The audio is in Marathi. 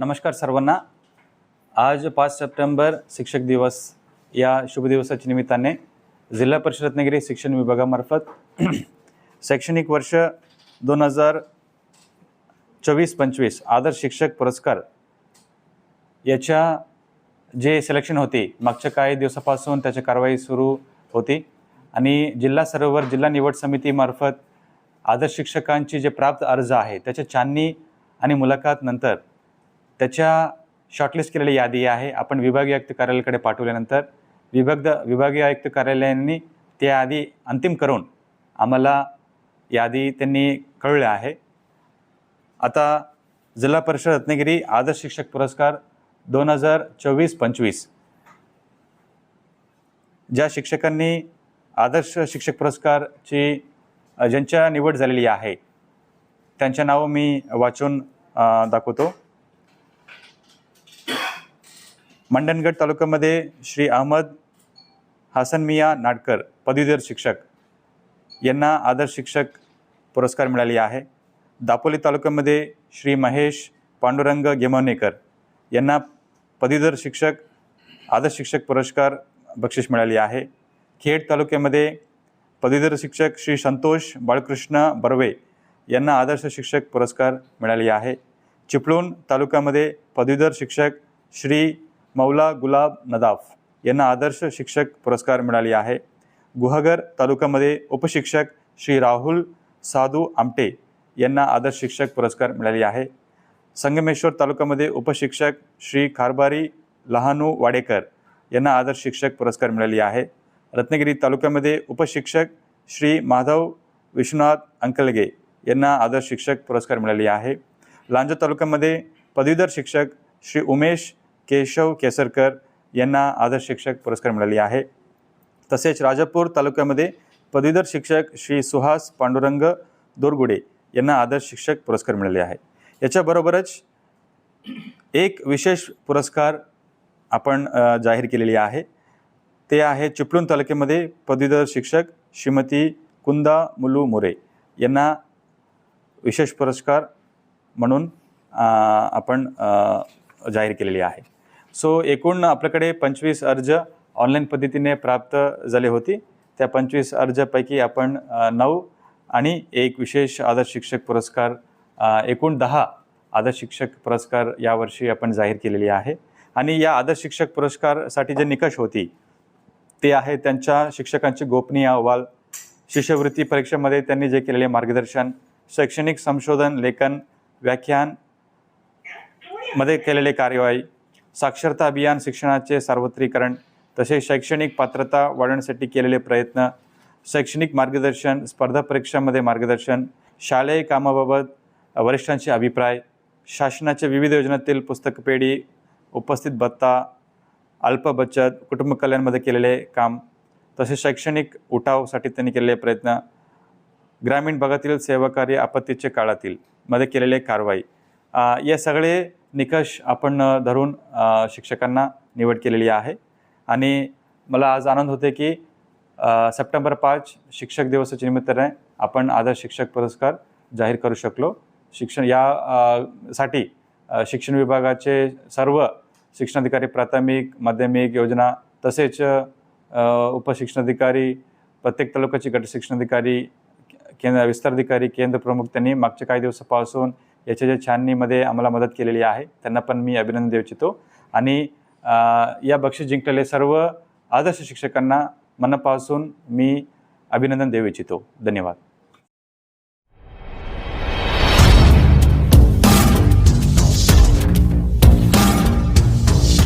नमस्कार सर्वांना. आज पाच सप्टेंबर शिक्षक दिवस. या शुभ दिवसाच्या निमित्ताने जिल्हा परिषद रत्नागिरी शिक्षण विभागामार्फत शैक्षणिक वर्ष दोन हजार चोवीस पंचवीस आदर्श शिक्षक पुरस्कार याच्या जे सिलेक्शन होते मागच्या काही दिवसापासून त्याची कारवाई सुरू होती. आणि जिल्हा सरोवर जिल्हा निवड समितीमार्फत आदर्श शिक्षकांची जे प्राप्त अर्ज आहे त्याच्या छाननी आणि मुलाखत नंतर त्याच्या शॉर्टलिस्ट केलेली यादी आहे. आपण विभागीय आयुक्त कार्यालयाकडे पाठवल्यानंतर विभाग विभागीय आयुक्त कार्यालयांनी त्या यादी अंतिम करून आम्हाला यादी त्यांनी कळलं आहे. आता जिल्हा परिषद रत्नागिरी आदर्श शिक्षक पुरस्कार दोन हजार चोवीस पंचवीस. ज्या शिक्षकांनी आदर्श शिक्षक पुरस्कारची ज्यांच्या निवड झालेली आहे त्यांच्या नावं मी वाचून दाखवतो. मंडणगड तालुक्यामध्ये श्री अहमद हसन मिया नाडकर पदवीधर शिक्षक यांना आदर्श शिक्षक पुरस्कार मिळाले आहे. दापोली तालुक्यामध्ये श्री महेश पांडुरंग गेमवणेकर यांना पदवीधर शिक्षक आदर्श शिक्षक पुरस्कार बक्षीस मिळाले आहे. खेड तालुक्यामध्ये पदवीधर शिक्षक श्री संतोष बाळकृष्ण बर्वे यांना आदर्श शिक्षक पुरस्कार मिळाले आहे. चिपळूण तालुक्यामध्ये पदवीधर शिक्षक श्री मौला गुलाब नदाफ यांना आदर्श शिक्षक पुरस्कार मिळाले आहे. गुहागर तालुक्यामध्ये उपशिक्षक श्री राहुल साधू आमटे यांना आदर्श शिक्षक पुरस्कार मिळाले आहे. संगमेश्वर तालुक्यामध्ये उपशिक्षक श्री खारबारी लहानू वाडेकर यांना आदर्श शिक्षक पुरस्कार मिळाले आहे. रत्नागिरी तालुक्यामध्ये उपशिक्षक श्री माधव विश्वनाथ अंकलगे यांना आदर्श शिक्षक पुरस्कार मिळाले आहे. लांजा तालुक्यामध्ये पदवीधर शिक्षक श्री उमेश केशव केसरकर यांना आदर्श शिक्षक पुरस्कार मिळाले आहे. तसेच राजापूर तालुक्यामध्ये पदवीधर शिक्षक श्री सुहास पांडुरंग दोरगुडे यांना आदर्श शिक्षक पुरस्कार मिळाले आहे. याच्याबरोबरच एक विशेष पुरस्कार आपण जाहीर केलेली आहे. ते आहे चिपळूण तालुक्यामध्ये पदवीधर शिक्षक श्रीमती कुंदा मुलू मोरे यांना विशेष पुरस्कार म्हणून आपण जाहीर केलेली आहे. सो एकूण आपल्याकडे पंचवीस अर्ज ऑनलाईन पद्धतीने प्राप्त झाले होते. त्या पंचवीस अर्जापैकी आपण नऊ आणि एक विशेष आदर्श शिक्षक पुरस्कार एकूण दहा आदर्श शिक्षक पुरस्कार यावर्षी आपण जाहीर केलेली आहे. आणि या आदर्श शिक्षक पुरस्कारसाठी जे निकष होती ते आहे त्यांच्या शिक्षकांचे गोपनीय अहवाल शिष्यवृत्ती परीक्षेमध्ये त्यांनी जे केलेले मार्गदर्शन शैक्षणिक संशोधन लेखन व्याख्यानमध्ये केलेले कार्यवाही साक्षरता अभियान शिक्षणाचे सार्वत्रिकरण तसेच शैक्षणिक पात्रता वाढवण्यासाठी केलेले प्रयत्न शैक्षणिक मार्गदर्शन स्पर्धा परीक्षांमध्ये मार्गदर्शन शालेय कामाबाबत वरिष्ठांचे अभिप्राय शासनाच्या विविध योजनातील पुस्तक पेढी उपस्थित भत्ता अल्प बचत कुटुंब कल्याणमध्ये केलेले काम तसेच शैक्षणिक उठावसाठी त्यांनी केलेले प्रयत्न ग्रामीण भागातील सेवाकार्य आपत्तीच्या काळातील मध्ये केलेले कारवाई. या सगळे निकष आपण धरून शिक्षकांना निवड केलेली आहे. आणि मला आज आनंद होते की सप्टेंबर पाच शिक्षक दिवसाच्या निमित्ताने आपण आदर्श शिक्षक पुरस्कार जाहीर करू शकलो. शिक्षण या साठी शिक्षण विभागाचे सर्व शिक्षणाधिकारी प्राथमिक माध्यमिक योजना तसेच उपशिक्षणाधिकारी प्रत्येक तालुक्याचे गट शिक्षणाधिकारी केंद्र विस्ताराधिकारी केंद्र प्रमुख त्यांनी मागच्या काही दिवसापासून याच्या ज्या छाननीमध्ये आम्हाला मदत केलेली आहे त्यांना पण मी अभिनंदन देऊ इच्छितो. आणि या बक्षीस जिंकलेले सर्व आदर्श शिक्षकांना मनापासून मी अभिनंदन देऊ इच्छितो. धन्यवाद.